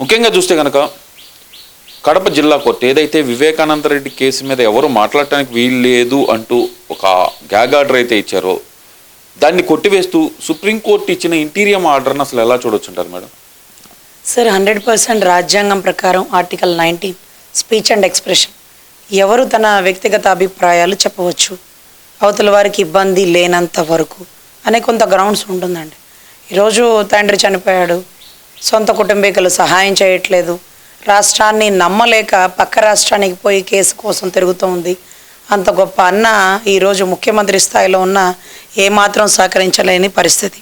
ముఖ్యంగా చూస్తే కనుక కడప జిల్లా కోర్టు ఏదైతే వివేకానంద రెడ్డి కేసు మీద ఎవరు మాట్లాడటానికి వీలు లేదు అంటూ ఒక గ్యాగ్ ఆర్డర్ అయితే ఇచ్చారో దాన్ని కొట్టివేస్తూ సుప్రీంకోర్టు ఇచ్చిన ఇంటీరియం ఆర్డర్ని అసలు ఎలా చూడొచ్చుంటారు మేడం? సార్ హండ్రెడ్ పర్సెంట్ రాజ్యాంగం ప్రకారం article nineteen speech and expression ఎవరు తన వ్యక్తిగత అభిప్రాయాలు చెప్పవచ్చు. అవతల వారికి ఇబ్బంది లేనంత వరకు అనే కొంత గ్రౌండ్స్ ఉంటుందండి. ఈరోజు తండ్రి చనిపోయాడు సొంత కుటుంబీకులు సహాయం చేయట్లేదు. రాష్ట్రాన్ని నమ్మలేక పక్క రాష్ట్రానికి పోయి కేసు కోసం తిరుగుతూ ఉంది. అంత గొప్ప అన్న ఈరోజు ముఖ్యమంత్రి స్థాయిలో ఉన్న ఏమాత్రం సహకరించలేని పరిస్థితి.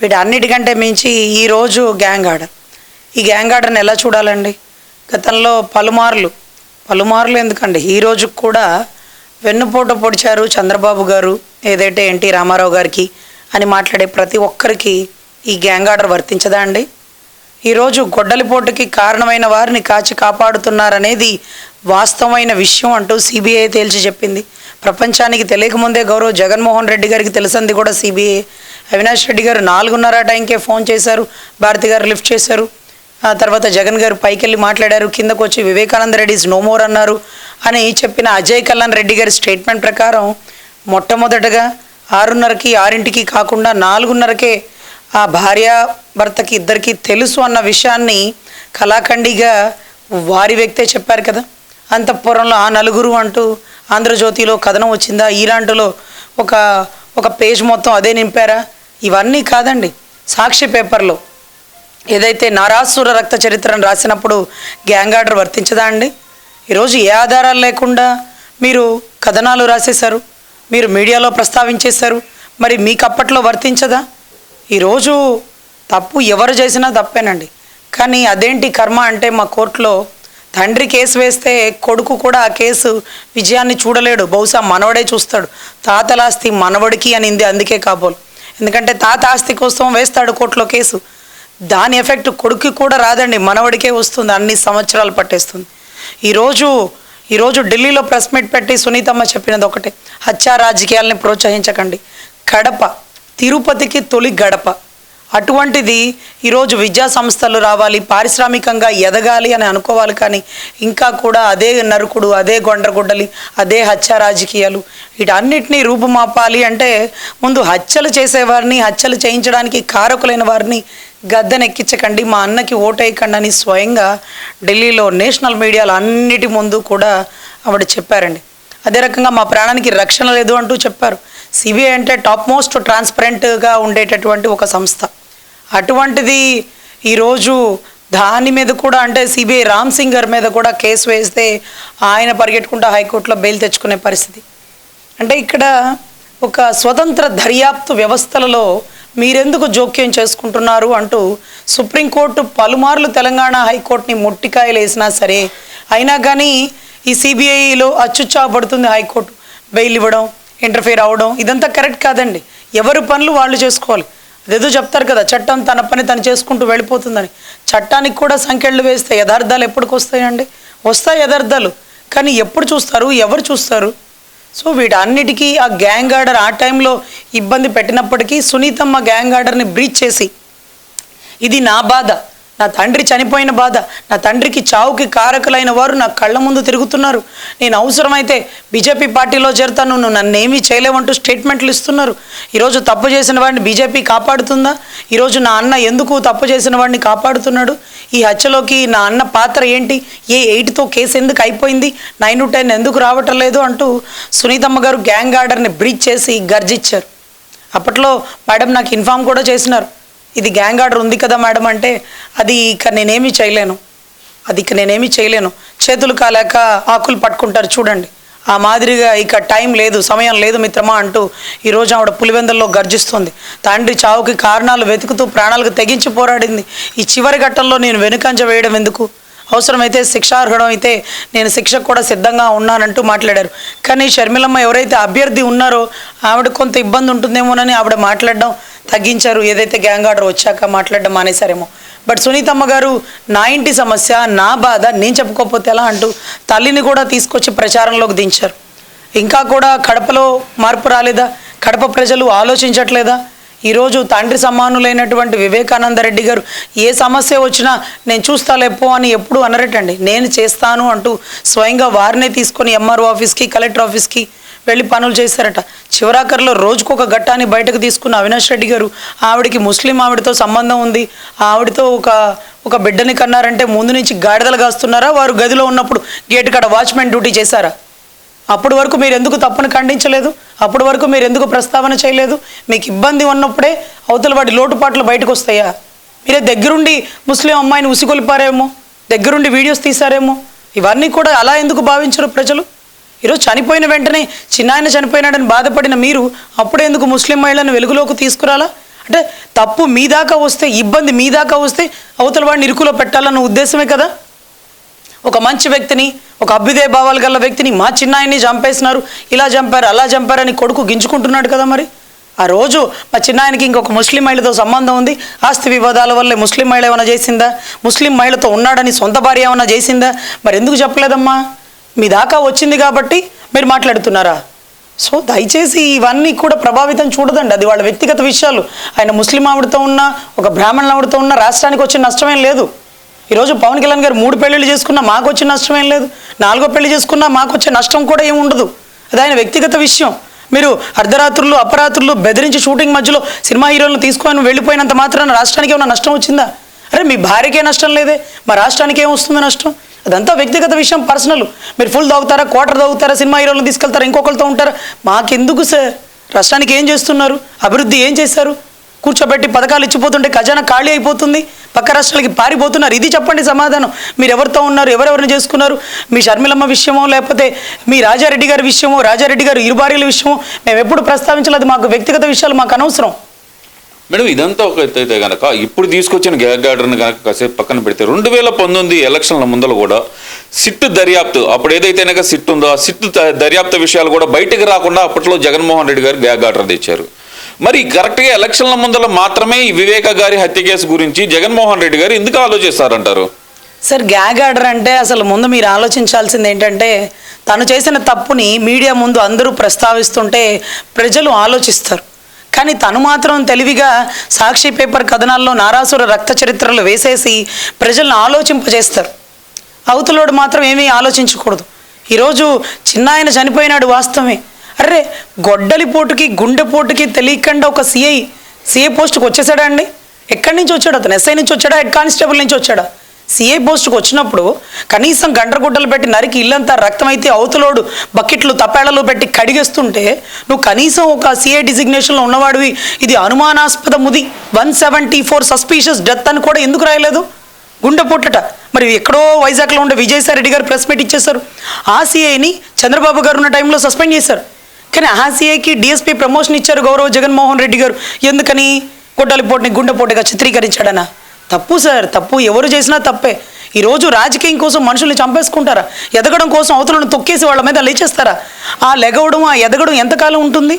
వీటన్నిటికంటే మించి ఈరోజు గ్యాంగ్ ఆర్డర్. ఈ గ్యాంగ్ ఆర్డర్ని ఎలా చూడాలండి? గతంలో పలుమార్లు పలుమార్లు ఎందుకండి? ఈ రోజుకు కూడా వెన్నుపోటు పొడిచారు చంద్రబాబు గారు ఏదైతే ఎన్టీ రామారావు గారికి అని మాట్లాడే ప్రతి ఒక్కరికి ఈ గ్యాంగ్ ఆర్డర్ వర్తించదా అండి? ఈరోజు గొడ్డలిపోటుకి కారణమైన వారిని కాచి కాపాడుతున్నారనేది వాస్తవమైన విషయం అంటూ సిబిఐ తేల్చి చెప్పింది. ప్రపంచానికి తెలియకముందే గౌరవ్ జగన్మోహన్ రెడ్డి గారికి తెలిసింది కూడా సిబిఐ. అవినాష్ రెడ్డి గారు నాలుగున్నర టైంకే ఫోన్ చేశారు భారతి గారు లిఫ్ట్ చేశారు. ఆ తర్వాత జగన్ గారు పైకి వెళ్ళి మాట్లాడారు కిందకు వచ్చి Vivekananda Reddy is no more అన్నారు అని చెప్పిన అజయ్ కళ్యాణ్ రెడ్డి గారి స్టేట్మెంట్ ప్రకారం మొట్టమొదటగా ఆరున్నరకి ఆరింటికి కాకుండా నాలుగున్నరకే ఆ భార్య భర్తకి ఇద్దరికి తెలుసు అన్న విషయాన్ని కళాఖండిగా వారి వ్యక్తే చెప్పారు కదా. అంతఃపురంలో ఆ నలుగురు అంటూ ఆంధ్రజ్యోతిలో కథనం వచ్చిందా? ఈలాంటిలో ఒక ఒక పేజ్ మొత్తం అదే నింపారా? ఇవన్నీ కాదండి. సాక్షి పేపర్లో ఏదైతే నారాసుర రక్త చరిత్రను రాసినప్పుడు గ్యాంగ్ ఆర్డర్ వర్తించదా అండి? ఈరోజు ఏ ఆధారాలు లేకుండా మీరు కథనాలు రాసేశారు? మీరు మీడియాలో ప్రస్తావించేశారు? మరి మీకు అప్పట్లో వర్తించదా? ఈరోజు తప్పు ఎవరు చేసినా తప్పేనండి. కానీ అదేంటి కర్మ అంటే మా కోర్టులో తండ్రి కేసు వేస్తే కొడుకు కూడా ఆ కేసు విజయాన్ని చూడలేడు. బహుశా మనవడే చూస్తాడు. తాతలాస్తి మనవడికి అనింది అందుకే కాబోలు. ఎందుకంటే తాత ఆస్తి కోసం వేస్తాడు కోర్టులో కేసు. దాని ఎఫెక్ట్ కొడుకు కూడా రాదండి. మనవడికే వస్తుంది. అన్ని సంవత్సరాలు పట్టేస్తుంది. ఈరోజు ఈరోజు ఢిల్లీలో ప్రెస్ మీట్ పెట్టి సునీతమ్మ చెప్పినది ఒకటే. హత్యా రాజకీయాలని ప్రోత్సహించకండి. కడప తిరుపతికి తొలి గడప. అటువంటిది ఈరోజు విద్యా సంస్థలు రావాలి పారిశ్రామికంగా ఎదగాలి అని అనుకోవాలి కానీ ఇంకా కూడా అదే నరుకుడు అదే గొండ్రగుడ్డలి అదే హత్య రాజకీయాలు. వీటన్నిటినీ రూపుమాపాలి అంటే ముందు హత్యలు చేసేవారిని హత్యలు చేయించడానికి కారకులైన వారిని గద్దెనెక్కించకండి. మా అన్నకి ఓటేయకండి అని స్వయంగా ఢిల్లీలో నేషనల్ మీడియాలో అన్నిటి ముందు కూడా ఆవిడ చెప్పారండి. అదే రకంగా మా ప్రాణానికి రక్షణ లేదు అంటూ చెప్పారు. సిబిఐ అంటే టాప్ మోస్ట్ ట్రాన్స్పరెంట్గా ఉండేటటువంటి ఒక సంస్థ. అటువంటిది ఈరోజు దాని మీద కూడా అంటే సిబిఐ రామ్ సింగ్ గారి మీద కూడా కేసు వేస్తే ఆయన పరిగెట్టుకుంటూ హైకోర్టులో బెయిల్ తెచ్చుకునే పరిస్థితి. అంటే ఇక్కడ ఒక స్వతంత్ర దర్యాప్తు వ్యవస్థలలో మీరెందుకు జోక్యం చేసుకుంటున్నారు అంటూ సుప్రీంకోర్టు పలుమార్లు తెలంగాణ హైకోర్టుని ముట్టికాయలు వేసినా సరే అయినా కానీ ఈ సిబిఐలో అచ్చుచ్చాపడుతుంది హైకోర్టు. బెయిల్ ఇవ్వడం ఇంటర్ఫీర్ అవ్వడం ఇదంతా కరెక్ట్ కాదండి. ఎవరి పనులు వాళ్ళు చేసుకోవాలి. అదేదో చెప్తారు కదా చట్టం తన పని తను చేసుకుంటూ వెళ్ళిపోతుందని. చట్టానికి కూడా సంఖ్యలు వేస్తే యథార్థాలు ఎప్పటికి వస్తాయండి? వస్తాయి యథార్థాలు. కానీ ఎప్పుడు చూస్తారు? ఎవరు చూస్తారు? సో వీటన్నిటికీ ఆ గ్యాంగ్ ఆర్డర్ ఆ టైంలో ఇబ్బంది పెట్టినప్పటికీ సునీతమ్మ గ్యాంగ్ ఆర్డర్ని బ్రీచ్ చేసి ఇది నా బాధ. నా తండ్రి చనిపోయిన బాధ నా తండ్రికి చావుకి కారకులైన వారు నా కళ్ళ ముందు తిరుగుతున్నారు. నేను అవసరమైతే బీజేపీ పార్టీలో చేరుతాను నువ్వు నన్నేమీ చేయలేవంటూ స్టేట్మెంట్లు ఇస్తున్నారు. ఈరోజు తప్పు చేసిన వాడిని బీజేపీ కాపాడుతుందా? ఈరోజు నా అన్న ఎందుకు తప్పు చేసిన వాడిని కాపాడుతున్నాడు? ఈ హత్యలోకి నా అన్న పాత్ర ఏంటి? ఏ ఎయిట్తో కేసు ఎందుకు అయిపోయింది? నైన్ టు టెన్ ఎందుకు రావటం లేదు అంటూ సునీతమ్మ గారు గ్యాంగ్ ఆర్డర్ని బ్రీచ్ చేసి గర్జించారు అప్పట్లో మేడం నాకు ఇన్ఫామ్ కూడా చేసినారు. ఇది గ్యాంగ్ ఆర్డర్ ఉంది కదా మేడం అంటే అది ఇక నేనేమి చేయలేను. అది ఇక నేనేమీ చేయలేను. చేతులు కాలేక ఆకులు పట్టుకుంటారు చూడండి. ఆ మాదిరిగా ఇక టైం లేదు సమయం లేదు మిత్రమా అంటూ ఈరోజు ఆవిడ పులివెందల్లో గర్జిస్తుంది. తండ్రి చావుకి కారణాలు వెతుకుతూ ప్రాణాలకు తెగించి పోరాడింది. ఈ చివరి ఘట్టంలో నేను వెనుకంజ వేయడం ఎందుకు? అవసరమైతే శిక్షార్హడం అయితే నేను శిక్షకు కూడా సిద్ధంగా ఉన్నానంటూ మాట్లాడారు. కానీ షర్మిలమ్మ ఎవరైతే అభ్యర్థి ఉన్నారో ఆవిడ కొంత ఇబ్బంది ఉంటుందేమోనని ఆవిడ మాట్లాడడం తగ్గించారు. ఏదైతే గ్యాంగ్ ఆర్డర్ వచ్చాక మాట్లాడడం మానేశారేమో. బట్ సునీతమ్మ గారు నా ఇంటి సమస్య నా బాధ నేను చెప్పుకోకపోతే ఎలా అంటూ తల్లిని కూడా తీసుకొచ్చి ప్రచారంలోకి దించారు. ఇంకా కూడా కడపలో మార్పు రాలేదా? కడప ప్రజలు ఆలోచించట్లేదా? ఈరోజు తండ్రి సమానులైనటువంటి వివేకానంద రెడ్డి గారు ఏ సమస్య వచ్చినా నేను చూస్తా లేపో అని ఎప్పుడు అనరటండి. నేను చేస్తాను అంటూ స్వయంగా వారినే తీసుకొని ఎంఆర్ఓ ఆఫీస్కి కలెక్టర్ ఆఫీస్కి వెళ్ళి పనులు చేశారట. చివరాఖరిలో రోజుకు ఒక ఘట్టాన్ని బయటకు తీసుకున్న అవినాష్ రెడ్డి గారు ఆవిడకి ముస్లిం ఆవిడతో సంబంధం ఉంది. ఆవిడతో ఒక ఒక బిడ్డని కన్నారంటే ముందు నుంచి గాడిదలు కాస్తున్నారా? వారు గదిలో ఉన్నప్పుడు గేటు కాడ వాచ్మెన్ డ్యూటీ చేశారా? అప్పటి వరకు మీరు ఎందుకు తప్పును ఖండించలేదు? అప్పటి వరకు మీరు ఎందుకు ప్రస్తావన చేయలేదు? మీకు ఇబ్బంది ఉన్నప్పుడే అవతల వాటి లోటుపాట్లు బయటకు వస్తాయా మీరే దగ్గరుండి ముస్లిం అమ్మాయిని ఉసిగొలిపారేమో? దగ్గరుండి వీడియోస్ తీశారేమో? ఇవన్నీ కూడా అలా ఎందుకు భావించరు ప్రజలు? ఈరోజు చనిపోయిన వెంటనే చిన్నాయన చనిపోయినాడని బాధపడిన మీరు అప్పుడే ఎందుకు ముస్లిం మహిళను వెలుగులోకి తీసుకురాలా? అంటే తప్పు మీ దాకా వస్తే ఇబ్బంది మీ దాకా వస్తే అవతల వాడిని ఇరుకులో పెట్టాలన్న ఉద్దేశమే కదా? ఒక మంచి వ్యక్తిని ఒక అభ్యుదయ భావాలు గల వ్యక్తిని మా చిన్నాయన్ని చంపేసినారు ఇలా చంపారు అలా చంపారని అని కొడుకు గింజుకుంటున్నాడు కదా మరి? ఆ రోజు మా చిన్నాయనకి ఇంకొక ముస్లిం మహిళతో సంబంధం ఉంది. ఆస్తి వివాదాల వల్లే ముస్లిం మహిళ ఏమైనా చేసిందా? ముస్లిం మహిళతో ఉన్నాడని సొంత భార్య ఏమైనా చేసిందా? మరి ఎందుకు చెప్పలేదమ్మా? మీ దాకా వచ్చింది కాబట్టి మీరు మాట్లాడుతున్నారా? సో దయచేసి ఇవన్నీ కూడా ప్రభావితం చూడదండి. అది వాళ్ళ వ్యక్తిగత విషయాలు. ఆయన ముస్లిం ఆవిడతో ఉన్నా ఒక బ్రాహ్మణులు ఆవిడతో ఉన్నా రాష్ట్రానికి వచ్చిన నష్టమేం లేదు. ఈరోజు పవన్ కళ్యాణ్ గారు మూడు పెళ్ళిళ్ళు చేసుకున్నా మాకు వచ్చే నష్టమేం లేదు. నాలుగో పెళ్ళి చేసుకున్నా మాకు వచ్చే నష్టం కూడా ఏమి ఉండదు. అది ఆయన వ్యక్తిగత విషయం. మీరు అర్ధరాత్రులు అపరాత్రులు బెదిరించి షూటింగ్ మధ్యలో సినిమా హీరోలను తీసుకొని వెళ్ళిపోయినంత మాత్రాన రాష్ట్రానికి ఏమైనా నష్టం వచ్చిందా? అరే మీ భార్యకే నష్టం లేదే. మా రాష్ట్రానికి ఏమొస్తుంది నష్టం? అదంతా వ్యక్తిగత విషయం పర్సనల్. మీరు ఫుల్ తాగుతారా క్వార్టర్ తాగుతారా సినిమా హీరోలను తీసుకెళ్తారా ఇంకొకరితో ఉంటారా? మాకెందుకు సార్? రాష్ట్రానికి ఏం చేస్తున్నారు? అభివృద్ధి ఏం చేశారు? కూర్చోబెట్టి పథకాలు ఇచ్చిపోతుంటే ఖజానా ఖాళీ అయిపోతుంది. పక్క రాష్ట్రాలకి పారిపోతున్నారు. ఇది చెప్పండి సమాధానం. మీరు ఎవరితో ఉన్నారు? ఎవరెవరిని చేసుకున్నారు? మీ షర్మిలమ్మ విషయమో లేకపోతే మీ రాజారెడ్డి గారి విషయమో రాజారెడ్డి గారు ఇరు భార్యల విషయమో మేము ఎప్పుడు ప్రస్తావించలేదు మాకు వ్యక్తిగత విషయాలు మాకు అనవసరం. మేడం ఇదంతా ఒక అయితే కనుక ఇప్పుడు తీసుకొచ్చిన గ్యాగ్ ఆర్డర్ని కనుక కాసేపు పక్కన పెడితే రెండు వేల పంతొమ్మిది ఎలక్షన్ల ముందర కూడా సిట్ దర్యాప్తు అప్పుడు ఏదైతే కనుక సిట్ ఉందో ఆ సిట్ ద- దర్యాప్తు విషయాలు కూడా బయటకు రాకుండా అప్పట్లో జగన్మోహన్ రెడ్డి గారు గ్యాగ్ ఆర్డర్ తెచ్చారు. మరి కరెక్ట్గా ఎలక్షన్ల ముందర మాత్రమే ఈ వివేక గారి హత్య కేసు గురించి జగన్మోహన్ రెడ్డి గారు ఎందుకు ఆలోచిస్తారంటారు? సార్ గ్యాగ్ ఆర్డర్ అంటే అసలు ముందు మీరు ఆలోచించాల్సింది ఏంటంటే తను చేసిన తప్పుని మీడియా ముందు అందరూ ప్రస్తావిస్తుంటే ప్రజలు ఆలోచిస్తారు. కానీ తను మాత్రం తెలివిగా సాక్షి పేపర్ కథనాల్లో నారాసుర రక్త చరిత్రలు వేసేసి ప్రజలను ఆలోచింపజేస్తారు. అవతలోడు మాత్రం ఏమీ ఆలోచించకూడదు. ఈరోజు చిన్న ఆయన చనిపోయినాడు వాస్తవమే. అర్రే గొడ్డలిపోటుకి గుండెపోటుకి తెలియకుండా ఒక సిఐ సిఐ పోస్ట్కి వచ్చేసాడా అండి? ఎక్కడి నుంచి వచ్చాడు? అతను ఎస్ఐ నుంచి వచ్చాడా? హెడ్ కానిస్టేబుల్ నుంచి వచ్చాడా? సీఐ పోస్ట్కి వచ్చినప్పుడు కనీసం గండ్రగుడ్డలు పెట్టి నరికి ఇల్లంతా రక్తం అయితే అవతలోడు బకెట్లు తప్పేళ్ళలో పెట్టి కడిగేస్తుంటే నువ్వు కనీసం ఒక సిఐ డిజిగ్నేషన్లో ఉన్నవాడివి. ఇది అనుమానాస్పదముది one seventy four suspicious death అని కూడా ఎందుకు రాయలేదు? గుండె పుట్టట. మరి ఎక్కడో వైజాగ్లో ఉండే విజయసాయి రెడ్డి గారు ప్రెస్ మీట్ ఇచ్చేశారు. ఆ సీఐని చంద్రబాబు గారు ఉన్న టైంలో సస్పెండ్ చేశారు. కానీ ఆ సీఐకి డిఎస్పీ ప్రమోషన్ ఇచ్చారు గౌరవ్ జగన్మోహన్ రెడ్డి గారు. ఎందుకని? గుడ్డలిపోటుని గుండెపోటుగా చిత్రీకరించాడనా? తప్పు సార్. తప్పు. ఎవరు చేసినా తప్పే. ఈరోజు రాజకీయం కోసం మనుషుల్ని చంపేసుకుంటారా? ఎదగడం కోసం అవతలను తొక్కేసి వాళ్ళ మీద లేచేస్తారా? ఆ లెగవడం ఆ ఎదగడం ఎంతకాలం ఉంటుంది?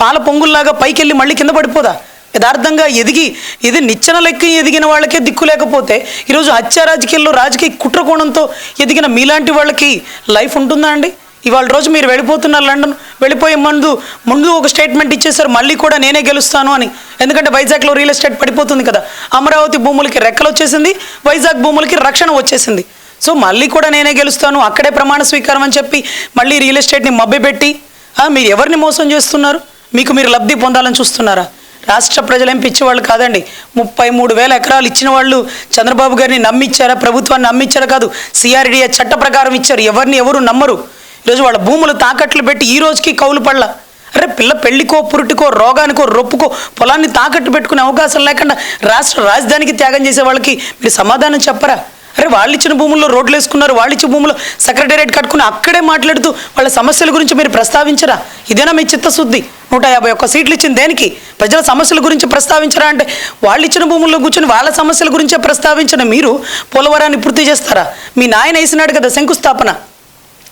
పాల పొంగుల్లాగా పైకెళ్ళి మళ్ళీ కింద పడిపోదా? యథార్థంగా ఎదిగి ఇది నిచ్చెన లెక్క ఎదిగిన వాళ్ళకే దిక్కు లేకపోతే ఈరోజు హత్య రాజకీయాల్లో రాజకీయ కుట్రకోణంతో ఎదిగిన మీలాంటి వాళ్ళకి లైఫ్ ఉంటుందా అండి? ఇవాళ రోజు మీరు వెళ్ళిపోతున్నారు లండన్ వెళ్ళిపోయే ముందు ముందు ఒక స్టేట్మెంట్ ఇచ్చేసారు మళ్ళీ కూడా నేనే గెలుస్తాను అని. ఎందుకంటే వైజాగ్లో రియల్ ఎస్టేట్ పడిపోతుంది కదా. అమరావతి భూములకి రెక్కలు వచ్చేసింది వైజాగ్ భూములకి రక్షణ వచ్చేసింది. సో మళ్ళీ కూడా నేనే గెలుస్తాను అక్కడే ప్రమాణ స్వీకారం అని చెప్పి మళ్ళీ రియల్ ఎస్టేట్ని మభ్యపెట్టి మీరు ఎవరిని మోసం చేస్తున్నారు? మీకు మీరు లబ్ధి పొందాలని చూస్తున్నారా? రాష్ట్ర ప్రజలేం పిచ్చివాళ్ళు కాదండి. ముప్పై మూడు వేల ఎకరాలు ఇచ్చిన వాళ్ళు చంద్రబాబు గారిని నమ్మిచ్చారా? ప్రభుత్వాన్ని నమ్మిచ్చారా కాదు. సిఆర్డిఏ చట్ట ప్రకారం ఇచ్చారు. ఎవరిని ఎవరు నమ్మరు? ఈరోజు వాళ్ళ భూములు తాకట్లు పెట్టి ఈ రోజుకి కౌలు పడల. అరే పిల్ల పెళ్ళికో పురుటికో రోగానికో రొప్పుకో పొలాన్ని తాకట్టు పెట్టుకునే అవకాశం లేకుండా రాష్ట్ర రాజధానికి త్యాగం చేసే వాళ్ళకి మీరు సమాధానం చెప్పరా? అరే వాళ్ళు ఇచ్చిన భూముల్లో రోడ్లు వేసుకున్నారు వాళ్ళు ఇచ్చిన భూముల్లో సెక్రటేరియట్ కట్టుకుని అక్కడే మాట్లాడుతూ వాళ్ళ సమస్యల గురించి మీరు ప్రస్తావించరా? ఇదేనా మీ చిత్తశుద్ధి? నూట యాభై ఒక్క సీట్లు ఇచ్చింది దేనికి? ప్రజల సమస్యల గురించి ప్రస్తావించరా అంటే వాళ్ళు ఇచ్చిన భూముల్లో కూర్చొని వాళ్ళ సమస్యల గురించే ప్రస్తావించిన మీరు పోలవరాన్ని పూర్తి చేస్తారా? మీ నాయన వేసినాడు కదా శంకుస్థాపన.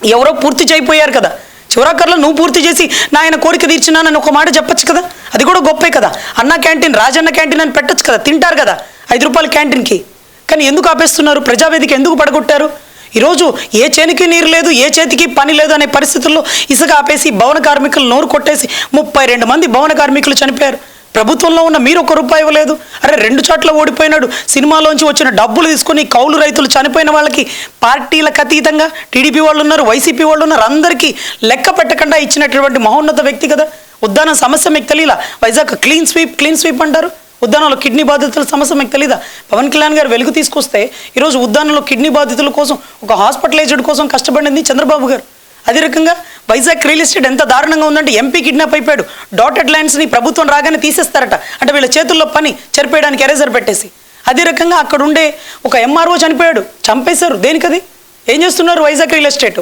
ఎవరో పూర్తి చేయిపోయారు కదా. చివరాకర్లో నువ్వు పూర్తి చేసి నా ఆయన కోరిక తీర్చినానని ఒక మాట చెప్పొచ్చు కదా? అది కూడా గొప్పే కదా. అన్న క్యాంటీన్ రాజన్న క్యాంటీన్ అని పెట్టచ్చు కదా. తింటారు కదా ఐదు రూపాయల క్యాంటీన్కి. కానీ ఎందుకు ఆపేస్తున్నారు? ప్రజావేదిక ఎందుకు పడగొట్టారు? ఈరోజు ఏ చేనికి నీరు లేదు ఏ చేతికి పని లేదు అనే పరిస్థితుల్లో ఇసుక ఆపేసి భవన కార్మికులు నోరు కొట్టేసి ముప్పై రెండు మంది భవన కార్మికులు చనిపోయారు. ప్రభుత్వంలో ఉన్న మీరు ఒక రూపాయి ఇవ్వలేదు. అరే రెండు చోట్ల ఓడిపోయినాడు. సినిమాలోంచి వచ్చిన డబ్బులు తీసుకొని కౌలు రైతులు చనిపోయిన వాళ్ళకి పార్టీలకు అతీతంగా టీడీపీ వాళ్ళు ఉన్నారు వైసీపీ వాళ్ళు ఉన్నారు. అందరికీ లెక్క పెట్టకుండా ఇచ్చినటువంటి మహోన్నత వ్యక్తి కదా. ఉద్దానం సమస్య మీకు తెలియలా Vizag clean sweep clean sweep అంటారు. ఉద్దానంలో కిడ్నీ బాధితుల సమస్య మీకు తెలీదా? పవన్ కళ్యాణ్ గారు వెలుగు తీసుకొస్తే ఈరోజు ఉద్దానంలో కిడ్నీ బాధితుల కోసం ఒక హాస్పిటలైజ్డ్ కోసం కష్టపడింది చంద్రబాబు గారు. అదే రకంగా వైజాగ్ రియల్ ఎస్టేట్ ఎంత దారుణంగా ఉందంటే ఎంపీ కిడ్నాప్ అయిపోయాడు. డాటెడ్ ల్యాండ్స్ని ప్రభుత్వం రాగానే తీసేస్తారట. అంటే వీళ్ళ చేతుల్లో పని చెరిపేయడానికి ఎరేజర్ పెట్టేసి. అదే రకంగా అక్కడ ఉండే ఒక ఎంఆర్ఓ చనిపోయాడు. చంపేశారు. దేనికది? ఏం చేస్తున్నారు వైజాగ్ రియల్ ఎస్టేట్?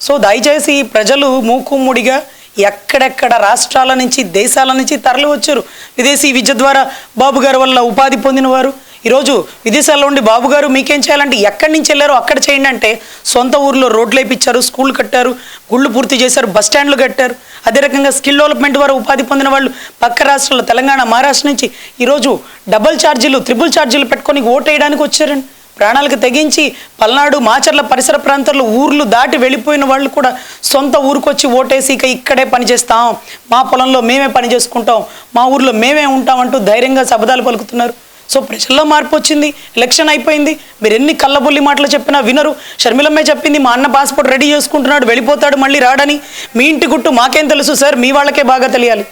సో దయచేసి ప్రజలు మూకుమ్ముడిగా ఎక్కడెక్కడ రాష్ట్రాల నుంచి దేశాల నుంచి తరలి వచ్చారు విదేశీ విద్య ద్వారా బాబు గారి వల్ల ఉపాధి పొందిన వారు ఈరోజు విదేశాల్లో ఉండి బాబు గారు మీకేం చేయాలంటే ఎక్కడి నుంచి వెళ్ళారో అక్కడ చేయండి అంటే సొంత ఊర్లో రోడ్లు వేయించారు స్కూల్ కట్టారు గుళ్ళు పూర్తి చేశారు బస్ స్టాండ్లు కట్టారు. అదే రకంగా స్కిల్ డెవలప్మెంట్ ద్వారా ఉపాధి పొందిన వాళ్ళు పక్క రాష్ట్రాల్లో తెలంగాణ మహారాష్ట్ర నుంచి ఈరోజు డబుల్ ఛార్జీలు త్రిబుల్ ఛార్జీలు పెట్టుకొని ఓటు వేయడానికి వచ్చారండి. ప్రాణాలకు తెగించి పల్నాడు మాచర్ల పరిసర ప్రాంతాల్లో ఊర్లు దాటి వెళ్ళిపోయిన వాళ్ళు కూడా సొంత ఊరికొచ్చి ఓటేసి ఇక ఇక్కడే పని చేస్తాం. మా పొలంలో మేమే పని చేసుకుంటాం. మా ఊర్లో మేమే ఉంటాం అంటూ ధైర్యంగా శబదాలు పలుకుతున్నారు. సో ప్రజల్లో మార్పు వచ్చింది ఎలక్షన్ అయిపోయింది. మీరు ఎన్ని కళ్ళబొల్లి మాటలు చెప్పినా వినరు. షర్మిలమ్మే చెప్పింది మా అన్న పాస్పోర్ట్ రెడీ చేసుకుంటున్నాడు వెళ్ళిపోతాడు మళ్ళీ రాడని. మీ ఇంటి గుట్టు మాకేం తెలుసు సార్? మీ వాళ్ళకే బాగా తెలియాలి.